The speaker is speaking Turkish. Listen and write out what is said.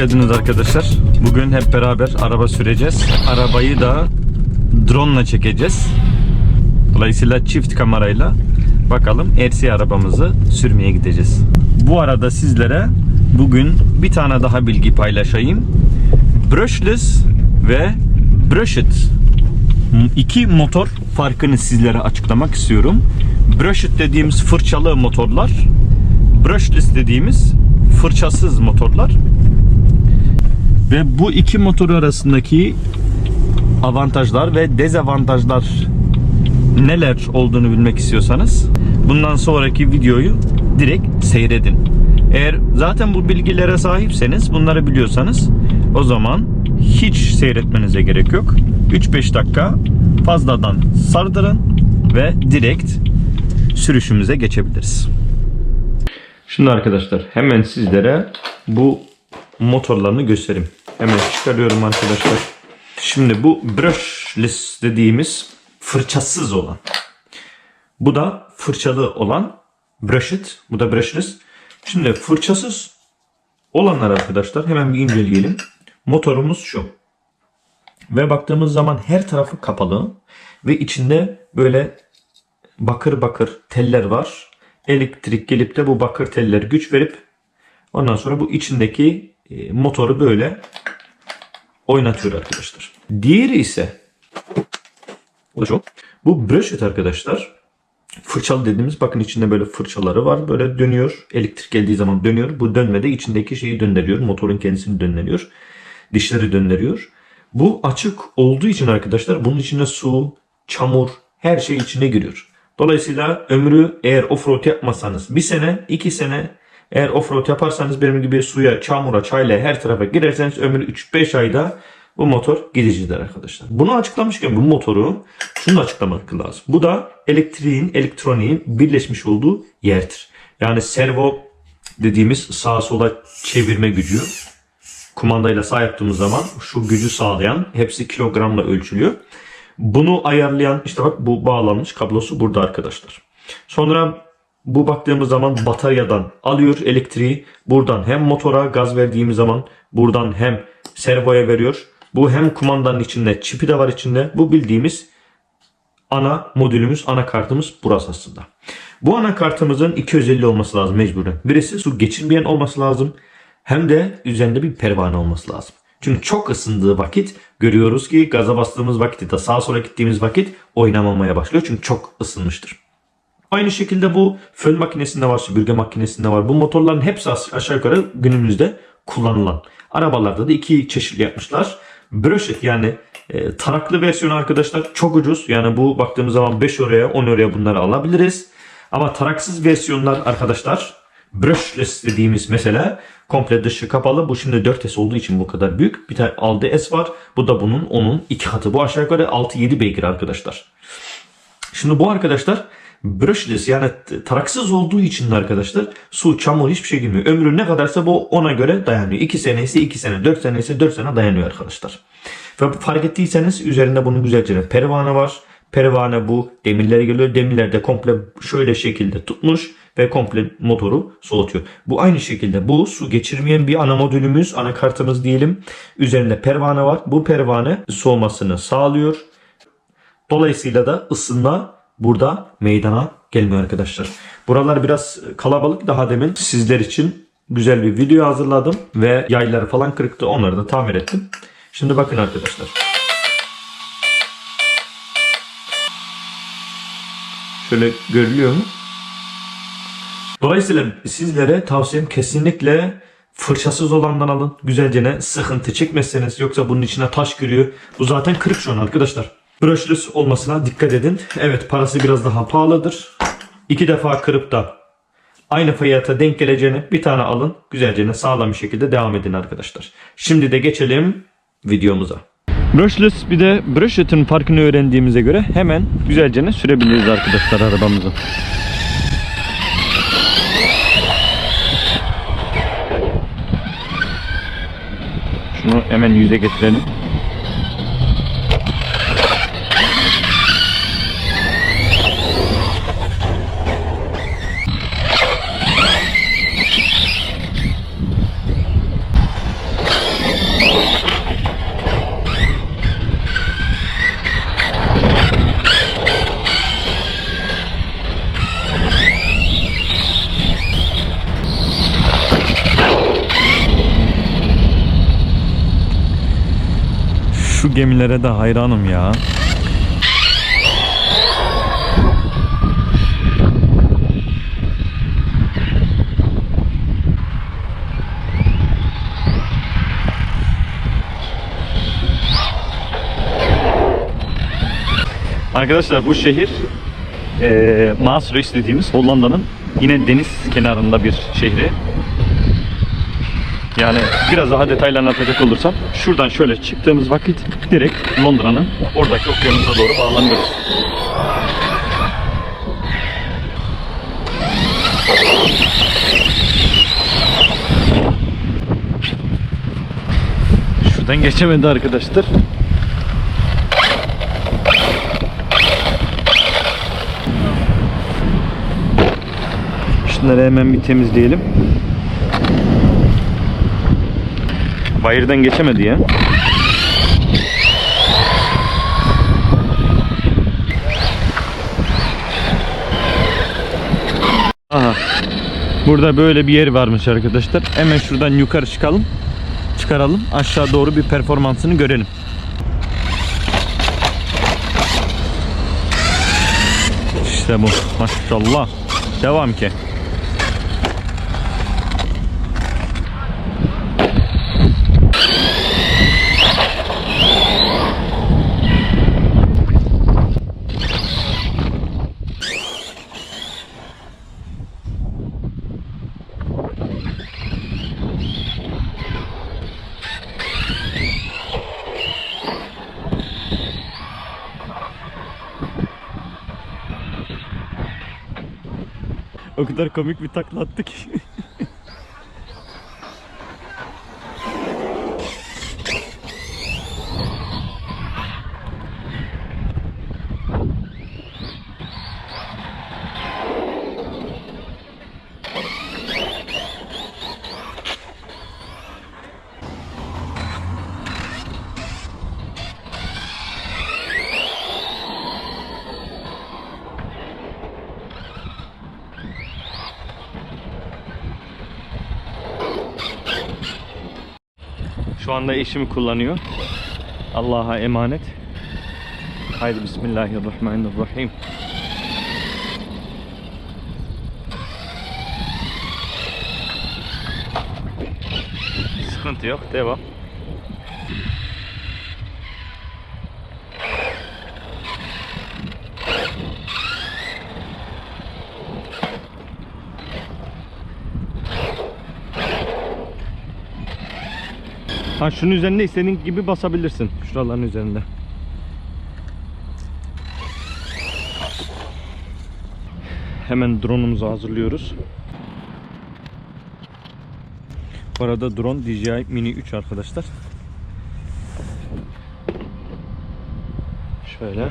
geldiniz arkadaşlar. Bugün hep beraber araba süreceğiz. Arabayı da drone ile çekeceğiz. Dolayısıyla çift kamerayla bakalım RC arabamızı sürmeye gideceğiz. Bu arada sizlere bugün bir tane daha bilgi paylaşayım. Brushless ve brushed iki motor farkını sizlere açıklamak istiyorum. Brushed dediğimiz fırçalı motorlar, brushless dediğimiz fırçasız motorlar. Ve bu iki motor arasındaki avantajlar ve dezavantajlar neler olduğunu bilmek istiyorsanız bundan sonraki videoyu direkt seyredin. Eğer zaten bu bilgilere sahipseniz, bunları biliyorsanız o zaman hiç seyretmenize gerek yok. 3-5 dakika fazladan sardırın ve direkt sürüşümüze geçebiliriz. Şimdi arkadaşlar hemen sizlere bu motorlarını göstereyim. Hemen çıkarıyorum arkadaşlar. Şimdi bu brushless dediğimiz fırçasız olan. Bu da fırçalı olan brushed. Bu da brushless. Şimdi fırçasız olanlar arkadaşlar hemen bir inceleyelim. Motorumuz şu. Ve baktığımız zaman her tarafı kapalı ve içinde böyle bakır bakır teller var. Elektrik gelip de bu bakır teller güç verip ondan sonra bu içindeki e, motoru böyle oynatıyor arkadaşlar. Diğeri ise bu şu. Bu brushed arkadaşlar. Fırçalı dediğimiz bakın içinde böyle fırçaları var. Böyle dönüyor. Elektrik geldiği zaman dönüyor. Bu dönmede içindeki şeyi döndürüyor. Motorun kendisini döndürüyor. Dişleri döndürüyor. Bu açık olduğu için arkadaşlar bunun içine su, çamur her şey içine giriyor. Dolayısıyla ömrü eğer offroad yapmasanız bir sene, iki sene eğer offroad yaparsanız benim gibi suya, çamura, çayla her tarafa girerseniz ömrü 3-5 ayda bu motor gidicidir arkadaşlar. Bunu açıklamışken bu motoru şunu açıklamak lazım. Bu da elektriğin, elektroniğin birleşmiş olduğu yerdir. Yani servo dediğimiz sağa sola çevirme gücü kumandayla sağ yaptığımız zaman şu gücü sağlayan hepsi kilogramla ölçülüyor. Bunu ayarlayan işte bak bu bağlanmış kablosu burada arkadaşlar. Sonra bu baktığımız zaman bataryadan alıyor elektriği. Buradan hem motora gaz verdiğimiz zaman buradan hem servoya veriyor. Bu hem kumandanın içinde çipi de var içinde. Bu bildiğimiz ana modülümüz, anakartımız burası aslında. Bu anakartımızın iki özelliği olması lazım mecburen. Birisi su geçirmeyen olması lazım. Hem de üzerinde bir pervane olması lazım. Çünkü çok ısındığı vakit görüyoruz ki gaza bastığımız vakit de sağa sola gittiğimiz vakit oynamamaya başlıyor. Çünkü çok ısınmıştır. Aynı şekilde bu fön makinesinde var, süpürge makinesinde var. Bu motorların hepsi aşağı yukarı günümüzde kullanılan. Arabalarda da iki çeşitli yapmışlar. Brushed yani e, taraklı versiyonu arkadaşlar çok ucuz. Yani bu baktığımız zaman 5 oraya 10 oraya bunları alabiliriz. Ama taraksız versiyonlar arkadaşlar brushless dediğimiz mesela komple dışı kapalı. Bu şimdi 4S olduğu için bu kadar büyük. Bir tane 6S var. Bu da bunun onun iki katı. Bu aşağı yukarı 6-7 beygir arkadaşlar. Şimdi bu arkadaşlar brushless yani taraksız olduğu için de arkadaşlar su, çamur hiçbir şey girmiyor. Ömrü ne kadarsa bu ona göre dayanıyor. 2 sene ise 2 sene, 4 sene ise 4 sene dayanıyor arkadaşlar. Ve fark ettiyseniz üzerinde bunun güzelce pervane var. Pervane bu demirlere geliyor. Demirlerde komple şöyle şekilde tutmuş ve komple motoru soğutuyor. Bu aynı şekilde bu su geçirmeyen bir ana modülümüz, anakartımız diyelim. Üzerinde pervane var. Bu pervane soğumasını sağlıyor. Dolayısıyla da ısınma burada meydana gelmiyor arkadaşlar. Buralar biraz kalabalık daha demin sizler için güzel bir video hazırladım ve yayları falan kırıktı onları da tamir ettim. Şimdi bakın arkadaşlar. Şöyle görülüyor mu? Dolayısıyla sizlere tavsiyem kesinlikle fırçasız olandan alın. Güzelce ne sıkıntı çekmezseniz yoksa bunun içine taş giriyor. Bu zaten kırık şu an arkadaşlar. Brushless olmasına dikkat edin. Evet parası biraz daha pahalıdır. İki defa kırıp da aynı fiyata denk geleceğini bir tane alın. Güzelce sağlam bir şekilde devam edin arkadaşlar. Şimdi de geçelim videomuza. Brushless bir de Brushed'ın farkını öğrendiğimize göre hemen güzelce sürebiliriz arkadaşlar arabamızı. Şunu hemen yüze getirelim. Şu gemilere de hayranım ya. Arkadaşlar bu şehir eee Maastricht dediğimiz Hollanda'nın yine deniz kenarında bir şehri. Yani biraz daha detaylı anlatacak olursam şuradan şöyle çıktığımız vakit direkt Londra'nın oradaki okyanusa doğru bağlanıyoruz. Şuradan geçemedi arkadaşlar. Şunları hemen bir temizleyelim. Bayırdan geçemedi ya. Aha. Burada böyle bir yer varmış arkadaşlar. Hemen şuradan yukarı çıkalım. Çıkaralım. Aşağı doğru bir performansını görelim. İşte bu. Maşallah. Devam ki. O kadar komik bir takla attı ki. Şu anda eşimi kullanıyor. Allah'a emanet. Haydi Bismillahirrahmanirrahim. Sıkıntı yok. Devam. Ha şunun üzerinde istediğin gibi basabilirsin. Şuraların üzerinde. Hemen drone'umuzu hazırlıyoruz. Bu arada drone DJI Mini 3 arkadaşlar. Şöyle.